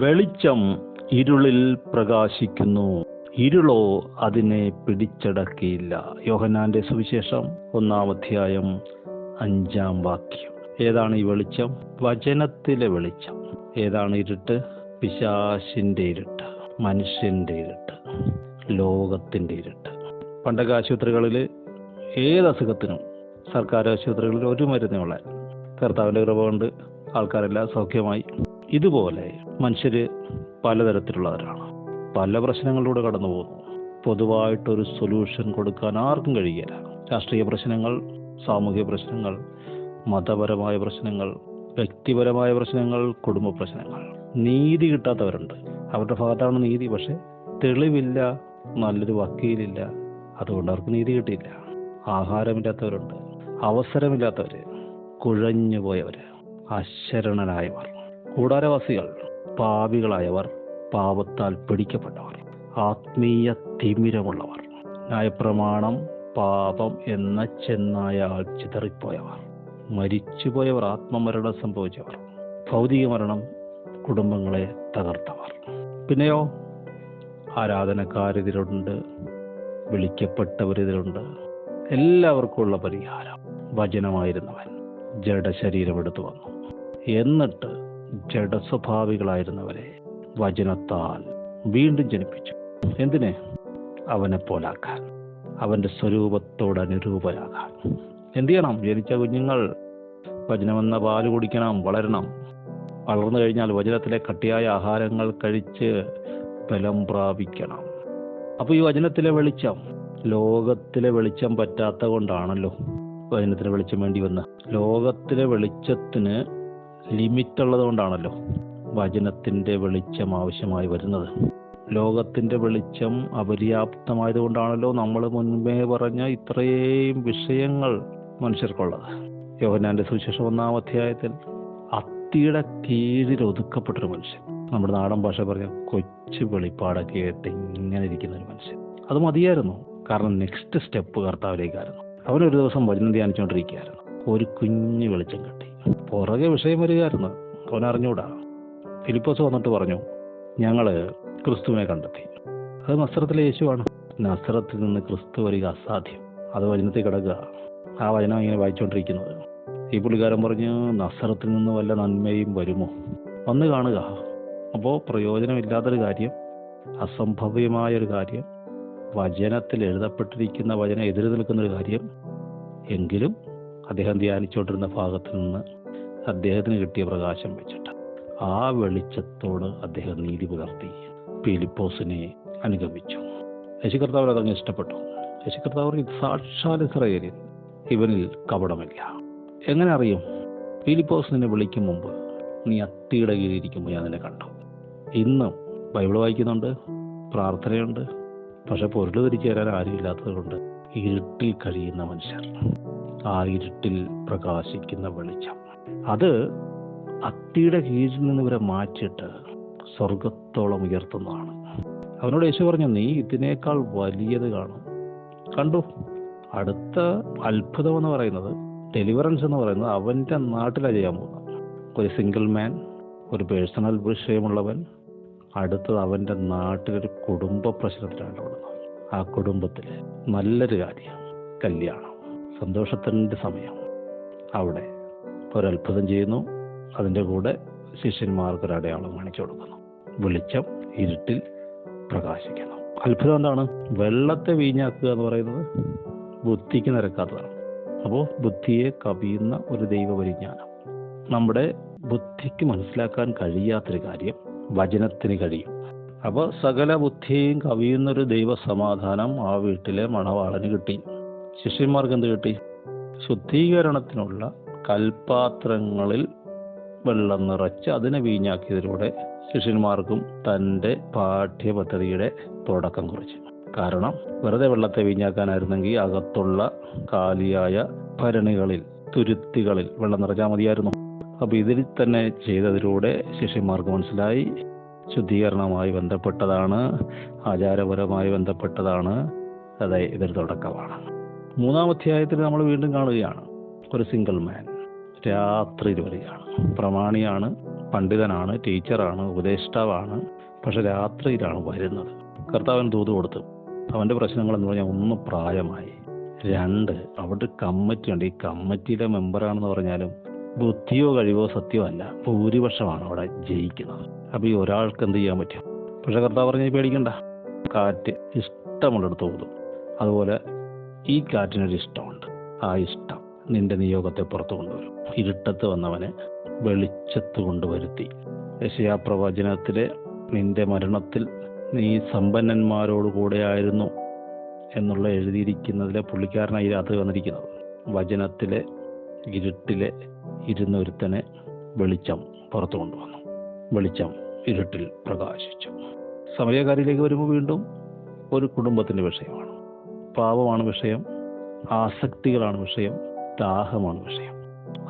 വെളിച്ചം ഇരുളിൽ പ്രകാശിക്കുന്നു. ഇരുളോ അതിനെ പിടിച്ചടക്കിയില്ല. യോഹനാന്റെ സുവിശേഷം ഒന്നാം അധ്യായം അഞ്ചാം വാക്യം. ഏതാണ് ഈ വെളിച്ചം? വചനത്തിലെ വെളിച്ചം. ഏതാണ് ഇരുട്ട്? പിശാശിന്റെ ഇരുട്ട് മനുഷ്യന്റെ ഇരുട്ട് ലോകത്തിന്റെ ഇരുട്ട്. പണ്ടൊക്കെ ആശുപത്രികളിൽ ഏത് അസുഖത്തിനും സർക്കാർ ആശുപത്രികളിൽ ഒരു മരുന്നേ ഉള്ളായിരുന്നു. കർത്താവിന്റെ കൃപ കൊണ്ട് ആൾക്കാരെല്ലാം സൗഖ്യമായി ഇതുപോലെ മനുഷ്യർ പലതരത്തിലുള്ളവരാണ്. പല പ്രശ്നങ്ങളിലൂടെ കടന്നു പോകുന്നു. പൊതുവായിട്ടൊരു സൊല്യൂഷൻ കൊടുക്കാൻ ആർക്കും കഴിയില്ല. രാഷ്ട്രീയ പ്രശ്നങ്ങൾ സാമൂഹിക പ്രശ്നങ്ങൾ മതപരമായ പ്രശ്നങ്ങൾ വ്യക്തിപരമായ പ്രശ്നങ്ങൾ കുടുംബ പ്രശ്നങ്ങൾ. നീതി കിട്ടാത്തവരുണ്ട്. അവരുടെ ഭാഗത്താണ് നീതി പക്ഷെ തെളിവില്ല നല്ലൊരു വക്കീലില്ല അതുകൊണ്ട് അവർക്ക് നീതി കിട്ടിയില്ല. ആഹാരമില്ലാത്തവരുണ്ട്. അവസരമില്ലാത്തവര് കുഴഞ്ഞു പോയവര് അശരണരായവർ കൂടാരവാസികൾ പാപികളായവർ പാപത്താൽ പിടിക്കപ്പെട്ടവർ ആത്മീയ തിമിരമുള്ളവർ ന്യായപ്രമാണം പാപം എന്ന ചെന്നായാൽ ചിതറിപ്പോയവർ മരിച്ചുപോയവർ ആത്മമരണം സംഭവിച്ചവർ ഭൗതിക മരണം കുടുംബങ്ങളെ തകർത്തവർ. പിന്നെയോ ആരാധനക്കാരിതിലുണ്ട് വിളിക്കപ്പെട്ടവരിതിലുണ്ട് എല്ലാവർക്കുമുള്ള പരിഹാരം വചനമായിരുന്നവൻ ജഡശരീരമെടുത്തു വന്നു. എന്നിട്ട് ജഡസ്വഭാവികളായിരുന്നവരെ വചനത്താൽ വീണ്ടും ജനിപ്പിച്ചു. എന്തിനെ? അവനെ പോലാക്കാൻ. അവന്റെ സ്വരൂപത്തോട് അനുരൂപരാകാൻ എന്തു ചെയ്യണം? ജനിച്ച കുഞ്ഞുങ്ങൾ വചനമെന്ന പാൽ കുടിക്കണം വളരണം. വളർന്നു കഴിഞ്ഞാൽ വചനത്തിലെ കട്ടിയായ ആഹാരങ്ങൾ കഴിച്ച് ബലം പ്രാപിക്കണം. അപ്പോൾ ഈ വചനത്തിലെ വെളിച്ചം ലോകത്തിലെ വെളിച്ചം പറ്റാത്ത കൊണ്ടാണല്ലോ വചനത്തിന് വെളിച്ചം വേണ്ടി വന്ന ലോകത്തിലെ വെളിച്ചത്തിന് ലിമിറ്റ് ഉള്ളത് കൊണ്ടാണല്ലോ വചനത്തിന്റെ വെളിച്ചം ആവശ്യമായി വരുന്നത്. ലോകത്തിന്റെ വെളിച്ചം അപര്യാപ്തമായതുകൊണ്ടാണല്ലോ നമ്മൾ മുൻപേ പറഞ്ഞ ഇത്രയും വിഷയങ്ങൾ മനുഷ്യർക്കുള്ളത്. യോഹന്നാന്റെ സുവിശേഷം ഒന്നാം അധ്യായത്തിൽ അത്തിയുടെ കീഴിൽ ഒതുക്കപ്പെട്ടൊരു മനുഷ്യൻ. നമ്മുടെ നാടൻ ഭാഷ പറഞ്ഞ കൊച്ചു വെളിപ്പാടൊക്കെ ആയിട്ട് ഇങ്ങനെ ഇരിക്കുന്ന ഒരു മനുഷ്യൻ. അത് മതിയായിരുന്നു. കാരണം നെക്സ്റ്റ് സ്റ്റെപ്പ് കർത്താവിലേക്കായിരുന്നു. അവനൊരു ദിവസം വചനം ധ്യാനിച്ചുകൊണ്ടിരിക്കുകയായിരുന്നു. ഒരു കുഞ്ഞു വെളിച്ചം കിട്ടി. പുറകെ വിഷയം വരികയായിരുന്നു. അറിഞ്ഞൂടാ. ഫിലിപ്പോസ് വന്നിട്ട് പറഞ്ഞു ഞങ്ങൾ ക്രിസ്തുവിനെ കണ്ടെത്തി. അത് നസ്രത്തിലെ യേശുവാണ്. നസ്രത്തിൽ നിന്ന് ക്രിസ്തു വരിക അസാധ്യം. അത് വചനത്തിൽ കിടക്കുക. ആ വചനം ഇങ്ങനെ വായിച്ചുകൊണ്ടിരിക്കുന്നത്. ഈ പുള്ളിക്കാരൻ പറഞ്ഞു നസ്രത്തിൽ നിന്ന് വല്ല നന്മയും വരുമോ? വന്ന് കാണുക. അപ്പോൾ പ്രയോജനമില്ലാത്തൊരു കാര്യം അസംഭവ്യമായൊരു കാര്യം വചനത്തിൽ എഴുതപ്പെട്ടിരിക്കുന്ന വചനം എതിര് നിൽക്കുന്നൊരു കാര്യം എങ്കിലും അദ്ദേഹം ധ്യാനിച്ചുകൊണ്ടിരുന്ന ഭാഗത്ത് നിന്ന് അദ്ദേഹത്തിന് കിട്ടിയ പ്രകാശം വെച്ചിട്ട് ആ വെളിച്ചത്തോട് അദ്ദേഹം നീതി പുലർത്തി ഫിലിപ്പോസിനെ അനുഗമിച്ചു. യേശുകർത്താവ് അതങ്ങ് ഇഷ്ടപ്പെട്ടു. യേശുകർത്താവ് സാക്ഷാൽ ഇസ്രയേലിൽ ഇവനിൽ കപടമില്ല. എങ്ങനെ അറിയും? ഫിലിപ്പോസ് നിന്നെ വിളിക്കും മുമ്പ് നീ അത്തിയുടെ കീഴിരിക്കുമ്പോൾ ഞാൻ നിന്നെ കണ്ടു. ഇന്നും ബൈബിൾ വായിക്കുന്നുണ്ട് പ്രാർത്ഥനയുണ്ട്. പക്ഷെ പൊരുൾ തിരിച്ചു തരാൻ ആരുമില്ലാത്തത് കൊണ്ട് ഇരുട്ടിൽ കഴിയുന്ന മനുഷ്യർ. ആ ഇരുട്ടിൽ പ്രകാശിക്കുന്ന വെളിച്ചം. അത് അത്തിയുടെ കീഴിൽ നിന്ന് ഇവരെ മാറ്റിയിട്ട് സ്വർഗത്തോളം ഉയർത്തുന്നതാണ്. അവനോട് യേശു പറഞ്ഞു നീ ഇതിനേക്കാൾ വലിയത് കാണും. കണ്ടു. അടുത്ത അത്ഭുതം എന്ന് പറയുന്നത് ഡെലിവറൻസ് എന്ന് പറയുന്നത് അവന്റെ നാട്ടിലാണ് ചെയ്യാൻ പോകുന്നത്. ഒരു സിംഗിൾ മാൻ ഒരു പേഴ്സണൽ വിഷയമുള്ളവൻ അടുത്തത് അവന്റെ നാട്ടിലൊരു കുടുംബ പ്രശ്നത്തിലാണ് ആ കുടുംബത്തിൽ നല്ലൊരു കാര്യം കല്യാണം. സന്തോഷത്തിന്റെ സമയം. അവിടെ ഒരത്ഭുതം ചെയ്യുന്നു. അതിന്റെ കൂടെ ശിഷ്യന്മാർക്ക് ഒരു അടയാളം കാണിച്ചു കൊടുക്കുന്നു. വെളിച്ചം ഇരുട്ടിൽ പ്രകാശിക്കുന്നു. അത്ഭുതം എന്താണ്? വെള്ളത്തെ വീഞ്ഞാക്കുക എന്ന് പറയുന്നത് ബുദ്ധിക്ക് നിരക്കാത്തതാണ്. അപ്പോൾ ബുദ്ധിയെ കവിയുന്ന ഒരു ദൈവപരിജ്ഞാനം. നമ്മുടെ ബുദ്ധിക്ക് മനസ്സിലാക്കാൻ കഴിയാത്തൊരു കാര്യം വചനത്തിന് കഴിയും. അപ്പോൾ സകല ബുദ്ധിയും കവിയുന്നൊരു ദൈവ സമാധാനം ആ വീട്ടിലെ മണവാളന് കിട്ടി. ശിഷ്യന്മാർക്ക് എന്ത് കിട്ടി? ശുദ്ധീകരണത്തിനുള്ള കൽപാത്രങ്ങളിൽ വെള്ളം നിറച്ച് അതിനെ വീഞ്ഞാക്കിയതിലൂടെ ശിഷ്യന്മാർക്കും തന്റെ പാഠ്യപദ്ധതിയുടെ തുടക്കം കുറിച്ചു. കാരണം വെറുതെ വെള്ളത്തെ വീഞ്ഞാക്കാനായിരുന്നെങ്കിൽ അകത്തുള്ള കാലിയായ ഭരണികളിൽ തുരുത്തികളിൽ വെള്ളം നിറച്ചാൽ മതിയായിരുന്നു. അപ്പോൾ ഇതിൽ തന്നെ ചെയ്തതിലൂടെ ശിഷ്യന്മാർക്ക് മനസ്സിലായി. ശുദ്ധീകരണവുമായി ബന്ധപ്പെട്ടതാണ് ആചാരപരമായി ബന്ധപ്പെട്ടതാണ്. അതെ ഇതൊരു തുടക്കമാണ്. മൂന്നാം അധ്യായത്തിൽ നമ്മൾ വീണ്ടും കാണുകയാണ്. ഒരു സിംഗിൾ മാൻ രാത്രിയിൽ വരികയാണ് പ്രമാണിയാണ് പണ്ഡിതനാണ് ടീച്ചറാണ് ഉപദേഷ്ടാവാണ്. പക്ഷെ രാത്രിയിലാണ് വരുന്നത്. കർത്താവിന് തൂത് കൊടുത്തു. അവന്റെ പ്രശ്നങ്ങൾ എന്ന് പറഞ്ഞാൽ ഒന്ന് പ്രായമായി. രണ്ട് അവിടെ കമ്മിറ്റി ഉണ്ട്. ഈ കമ്മിറ്റിയിലെ മെമ്പറാണെന്ന് പറഞ്ഞാലും ബുദ്ധിയോ കഴിവോ സത്യമോ അല്ല ഭൂരിപക്ഷമാണ് അവിടെ ജയിക്കുന്നത്. അപ്പോൾ ഈ ഒരാൾക്ക് എന്ത് ചെയ്യാൻ പറ്റും? പക്ഷെ കർത്താവ് പറഞ്ഞാൽ പേടിക്കണ്ട. കാറ്റ് ഇഷ്ടമുള്ളിടത്ത് പോകും അതുപോലെ ഈ കാറ്റിനൊരു ഇഷ്ടമുണ്ട്. ആ ഇഷ്ടം നിന്റെ നിയോഗത്തെ പുറത്തു കൊണ്ടുവരും. ഇരുട്ടത്ത് വന്നവനെ വെളിച്ചത്ത് കൊണ്ടുവരുത്തി. യശയാപ്രവചനത്തിലെ നിന്റെ മരണത്തിൽ നീ സമ്പന്നന്മാരോടുകൂടെ കൂടെയായിരുന്നു എന്നുള്ള എഴുതിയിരിക്കുന്നതിലെ പുള്ളിക്കാരനായി അത് വന്നിരിക്കുന്നത്. വചനത്തിലെ ഇരുട്ടിലെ ഇരുന്നൊരുത്തനെ വെളിച്ചം പുറത്തു കൊണ്ടുവന്നു. വെളിച്ചം ഇരുട്ടിൽ പ്രകാശിച്ചു. സമയകാരിയിലേക്ക് വരുമ്പോൾ വീണ്ടും ഒരു കുടുംബത്തിന്റെ വിഷയമാണ്. പാപമാണ് വിഷയം ആസക്തികളാണ് വിഷയം ദാഹമാണ് വിഷയം.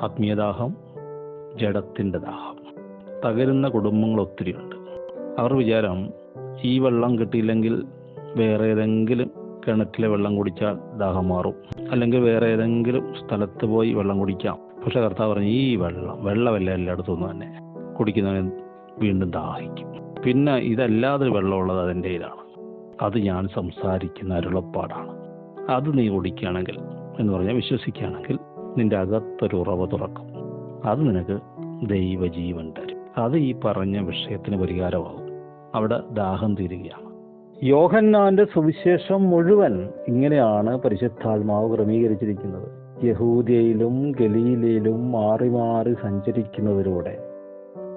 ആത്മീയദാഹം ജഡത്തിന്റെ ദാഹം. തകരുന്ന കുടുംബങ്ങൾ ഒത്തിരിയുണ്ട് അവർ വിചാരം ഈ വെള്ളം കിട്ടിയില്ലെങ്കിൽ വേറെ ഏതെങ്കിലും കിണറ്റിലെ വെള്ളം കുടിച്ചാൽ ദാഹം മാറും. അല്ലെങ്കിൽ വേറെ ഏതെങ്കിലും സ്ഥലത്ത് പോയി വെള്ളം കുടിക്കാം. പക്ഷെ കർത്താവ് പറഞ്ഞു ഈ വെള്ളം വെള്ളമല്ല എല്ലായിടത്തും ഒന്നും തന്നെ. കുടിക്കുന്നവൻ വീണ്ടും ദാഹിക്കും. പിന്നെ ഇതല്ലാതെ വെള്ളമുള്ളത് അതിന്റെ കയ്യിലാണ്. അത് ഞാൻ സംസാരിക്കുന്ന അരുളപ്പാടാണ്. അത് നീ ഓടിക്കുകയാണെങ്കിൽ എന്ന് പറഞ്ഞാൽ വിശ്വസിക്കുകയാണെങ്കിൽ നിന്റെ അകത്തൊരു ഉറവ തുറക്കും. അത് നിനക്ക് ദൈവജീവൻ തരും. അത് ഈ പറഞ്ഞ വിഷയത്തിന് പരിഹാരമാകും. അവിടെ ദാഹം തീരുകയാണ്. യോഹന്നാന്റെ സുവിശേഷം മുഴുവൻ ഇങ്ങനെയാണ് പരിശുദ്ധാത്മാവ് ക്രമീകരിച്ചിരിക്കുന്നത്. യഹൂദിയയിലും ഗലീലയിലും മാറി മാറി സഞ്ചരിക്കുന്നതിലൂടെ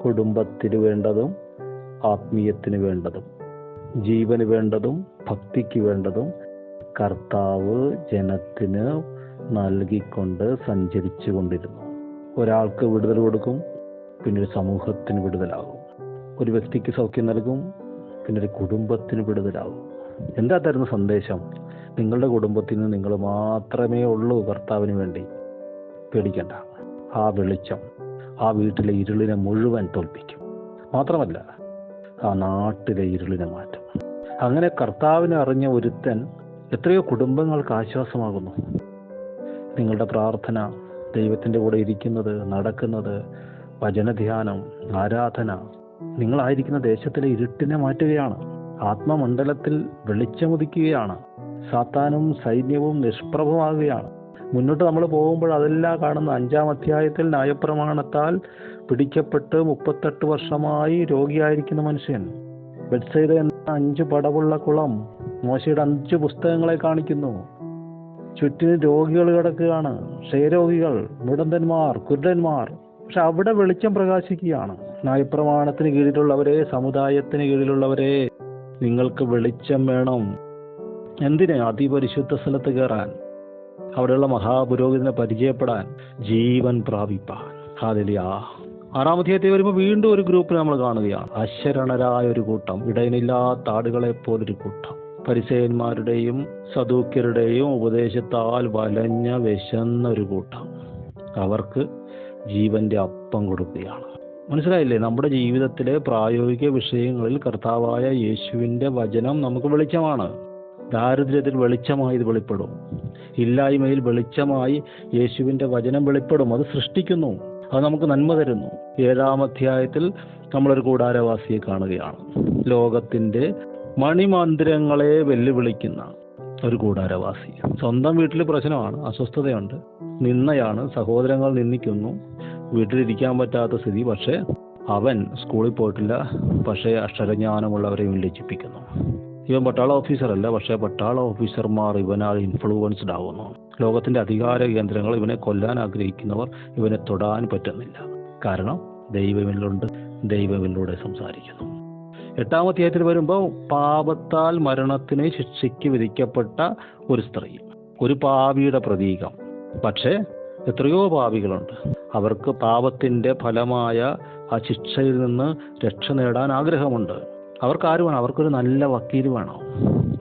കുടുംബത്തിന് വേണ്ടതും ആത്മീയത്തിന് വേണ്ടതും ജീവന് വേണ്ടതും ഭക്തിക്ക് വേണ്ടതും കർത്താവ് ജനത്തിന് നൽകിക്കൊണ്ട് സഞ്ചരിച്ചു കൊണ്ടിരുന്നു ഒരാൾക്ക് വിടുതൽ കൊടുക്കും പിന്നെ ഒരു സമൂഹത്തിന് വിടുതലാകും. ഒരു വ്യക്തിക്ക് സൗഖ്യം നൽകും പിന്നെ ഒരു കുടുംബത്തിന് വിടുതലാകും. എന്താ തരുന്ന സന്ദേശം? നിങ്ങളുടെ കുടുംബത്തിന് നിങ്ങൾ മാത്രമേ ഉള്ളൂ കർത്താവിന് വേണ്ടി. പേടിക്കണ്ട. ആ വെളിച്ചം ആ വീട്ടിലെ ഇരുളിനെ മുഴുവൻ തോൽപ്പിക്കും. മാത്രമല്ല ആ നാട്ടിലെ ഇരുളിനെ മാറ്റും. അങ്ങനെ കർത്താവിനെ അറിഞ്ഞ ഒരുത്തൻ എത്രയോ കുടുംബങ്ങൾക്ക് ആശ്വാസമാകുന്നു. നിങ്ങളുടെ പ്രാർത്ഥന ദൈവത്തിന്റെ കൂടെ ഇരിക്കുന്നത് നടക്കുന്നത് വചനധ്യാനം ആരാധന നിങ്ങളായിരിക്കുന്ന ദേശത്തിലെ ഇരുട്ടിനെ മാറ്റുകയാണ്. ആത്മമണ്ഡലത്തിൽ വെളിച്ചമുദിക്കുകയാണ് സാത്താനും സൈന്യവും നിഷ്പ്രഭമാകുകയാണ്. മുന്നോട്ട് നമ്മൾ പോകുമ്പോൾ അതെല്ലാം കാണുന്ന അഞ്ചാം അധ്യായത്തിൽ ന്യായപ്രമാണത്താൽ പിടിക്കപ്പെട്ട് മുപ്പത്തെട്ട് വർഷമായി രോഗിയായിരിക്കുന്ന മനുഷ്യൻ ബെഡ്സൈഡ് എന്ന അഞ്ച് പടവുള്ള കുളം മോശയുടെ അഞ്ച് പുസ്തകങ്ങളെ കാണിക്കുന്നു. ചുറ്റിന് രോഗികൾ കിടക്കുകയാണ്. ക്ഷയരോഗികൾ മുടന്തന്മാർ കുരുടന്മാർ. പക്ഷെ അവിടെ വെളിച്ചം പ്രകാശിക്കുകയാണ്. ന്യായപ്രമാണത്തിന് കീഴിലുള്ളവരെ സമുദായത്തിന് കീഴിലുള്ളവരെ നിങ്ങൾക്ക് വെളിച്ചം വേണം. എന്തിന് അതിപരിശുദ്ധ സ്ഥലത്ത് കയറാൻ? അവിടെയുള്ള മഹാപുരോഹിതനെ പരിചയപ്പെടാൻ ജീവൻ പ്രാപിപ്പാൻ. ഹാലിയ ആറാമധ്യായത്തിൽ വരുമ്പോൾ വീണ്ടും ഒരു ഗ്രൂപ്പ് നമ്മൾ കാണുകയാണ്. അശരണരായ ഒരു കൂട്ടം ഇടയനില്ലാത്ത ആടുകളെ പോലൊരു കൂട്ടം. പരിസയന്മാരുടെയും സദൂക്യരുടെയും ഉപദേശത്താൽ വലഞ്ഞ വിശന്ന ഒരു കൂട്ടം. അവർക്ക് ജീവന്റെ അപ്പം കൊടുക്കുകയാണ്. മനസ്സിലായില്ലേ? നമ്മുടെ ജീവിതത്തിലെ പ്രായോഗിക വിഷയങ്ങളിൽ കർത്താവായ യേശുവിന്റെ വചനം നമുക്ക് വെളിച്ചമാണ്. ദാരിദ്ര്യത്തിൽ വെളിച്ചമായി ഇത് വെളിപ്പെടും. ഇല്ലായ്മയിൽ വെളിച്ചമായി യേശുവിന്റെ വചനം വെളിപ്പെടും. അത് സൃഷ്ടിക്കുന്നു. അത് നമുക്ക് നന്മ തരുന്നു. ഏഴാം അധ്യായത്തിൽ നമ്മളൊരു കൂടാരവാസിയെ കാണുകയാണ്. ലോകത്തിന്റെ മണിമന്ദിരങ്ങളെ വെല്ലുവിളിക്കുന്ന ഒരു കൂടാരവാസി. സ്വന്തം വീട്ടിൽ പ്രശ്നമാണ് അസ്വസ്ഥതയുണ്ട്. നിന്നയാണ് സഹോദരങ്ങൾ നിന്ദിക്കുന്നു. വീട്ടിലിരിക്കാൻ പറ്റാത്ത സ്ഥിതി പക്ഷേ അവൻ സ്കൂളിൽ പോയിട്ടില്ല. പക്ഷേ അക്ഷരജ്ഞാനമുള്ളവരെയും ലജ്ജിപ്പിക്കുന്നു ഇവൻ പട്ടാള ഓഫീസറല്ല പക്ഷേ പട്ടാള ഓഫീസർമാർ ഇവനാൽ ഇൻഫ്ലുവൻസ്ഡ് ആവുന്നു. ലോകത്തിന്റെ അധികാര കേന്ദ്രങ്ങൾ ഇവനെ കൊല്ലാൻ ആഗ്രഹിക്കുന്നവർ ഇവനെ തൊടാൻ പറ്റുന്നില്ല. കാരണം ദൈവമില്ലുണ്ട് ദൈവമില്ലൂടെ സംസാരിക്കുന്നു. എട്ടാമത്തെ അധ്യായത്തിൽ വരുമ്പോൾ പാപത്താൽ മരണത്തിന് ശിക്ഷയ്ക്ക് വിധിക്കപ്പെട്ട ഒരു സ്ത്രീ ഒരു പാവിയുടെ പ്രതീകം. പക്ഷേ എത്രയോ പാവികളുണ്ട്. അവർക്ക് പാപത്തിന്റെ ഫലമായ ആ ശിക്ഷയിൽ നിന്ന് രക്ഷ നേടാൻ ആഗ്രഹമുണ്ട്. അവർക്ക് ആര് വേണം അവർക്കൊരു നല്ല വക്കീൽ വേണം.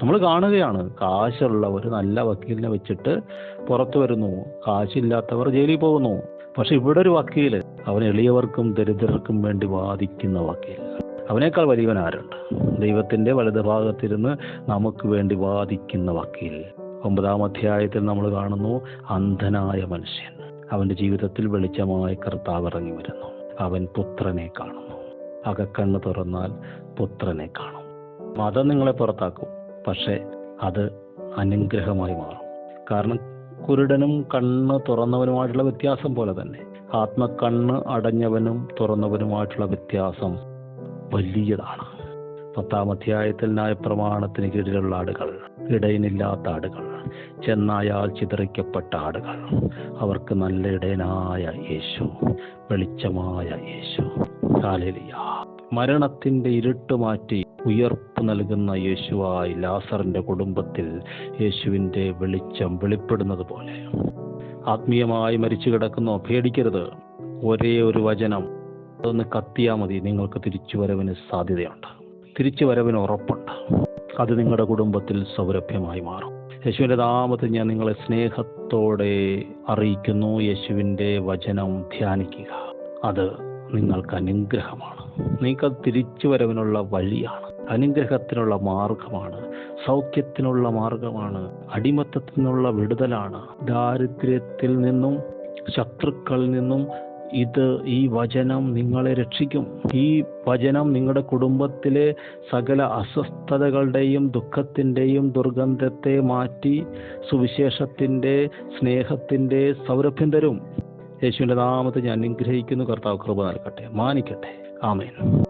നമ്മൾ കാണുകയാണ്. കാശുള്ള ഒരു നല്ല വക്കീലിനെ വെച്ചിട്ട് പുറത്തു വരുന്നു. കാശില്ലാത്തവർ ജയിലിൽ പോകുന്നു. പക്ഷെ ഇവിടെ ഒരു വക്കീൽ അവൻ എളിയവർക്കും ദരിദ്രർക്കും വേണ്ടി വാദിക്കുന്ന വക്കീൽ അവനേക്കാൾ വലിയവൻ ആരുണ്ട്? ദൈവത്തിന്റെ വലത് ഭാഗത്തിരുന്ന് നമുക്ക് വേണ്ടി വാദിക്കുന്ന വക്കീൽ. ഒമ്പതാം അധ്യായത്തിൽ നമ്മൾ കാണുന്നു അന്ധനായ മനുഷ്യൻ. അവന്റെ ജീവിതത്തിൽ വെളിച്ചമായി കർത്താവ് ഇറങ്ങി വരുന്നു. അവൻ പുത്രനെ കാണുന്നു. അകക്കണ്ണ് തുറന്നാൽ പുത്രനെ കാണും. മതം നിങ്ങളെ പുറത്താക്കും. പക്ഷേ അത് അനുഗ്രഹമായി മാറും. കാരണം കുരുടനും കണ്ണ് തുറന്നവനുമായിട്ടുള്ള വ്യത്യാസം പോലെ തന്നെ ആത്മക്കണ്ണ് അടഞ്ഞവനും തുറന്നവനുമായിട്ടുള്ള വ്യത്യാസം വലിയതാണ്. പത്താം അധ്യായത്തിൽ ന്യായപ്രമാണത്തിന് കീഴിലുള്ള ആടുകൾ ഇടയനില്ലാത്ത ആടുകൾ ചെന്നായാൽ ചിതറിക്കപ്പെട്ട ആടുകൾ അവർക്ക് നല്ല ഇടയനായ യേശു വെളിച്ചമായ യേശു. മരണത്തിന്റെ ഇരുട്ട് മാറ്റി ഉയർപ്പ് നൽകുന്ന യേശുവായി ലാസറിന്റെ കുടുംബത്തിൽ യേശുവിന്റെ വെളിച്ചം വെളിപ്പെടുന്നത് പോലെ. ആത്മീയമായി മരിച്ചു കിടക്കുന്നോ പേടിക്കരുത്. ഒരേ ഒരു വചനം. അതൊന്ന് കത്തിയാൽ മതി നിങ്ങൾക്ക് തിരിച്ചു വരവിന് സാധ്യതയുണ്ട്. തിരിച്ചു വരവിന് ഉറപ്പുണ്ട്. അത് നിങ്ങളുടെ കുടുംബത്തിൽ സൗരഭ്യമായി മാറും. യേശുവിന്റെ നാമത്തിൽ ഞാൻ നിങ്ങളെ സ്നേഹത്തോടെ അറിയിക്കുന്നു. യേശുവിന്റെ വചനം ധ്യാനിക്കുക. അത് നിങ്ങൾക്ക് അനുഗ്രഹമാണ്. നിങ്ങൾക്ക് തിരിച്ചു വരവിനുള്ള വഴിയാണ്. അനുഗ്രഹത്തിനുള്ള മാർഗമാണ്. സൗഖ്യത്തിനുള്ള മാർഗമാണ്. അടിമത്തത്തിൽ നിന്നുള്ള വിടുതലാണ്. ദാരിദ്ര്യത്തിൽ നിന്നും ശത്രുക്കളിൽ നിന്നും ഇത് ഈ വചനം നിങ്ങളെ രക്ഷിക്കും. ഈ വചനം നിങ്ങളുടെ കുടുംബത്തിലെ സകല അസ്വസ്ഥതകളുടെയും ദുഃഖത്തിന്റെയും ദുർഗന്ധത്തെ മാറ്റി സുവിശേഷത്തിന്റെ സ്നേഹത്തിന്റെ സൗരഭ്യം തരും. യേശുവിന്റെ നാമത്തെ ഞാൻ അനുഗ്രഹിക്കുന്നു. കർത്താവ് കൃപ നൽകട്ടെ. മാനിക്കട്ടെ. ആമേൻ.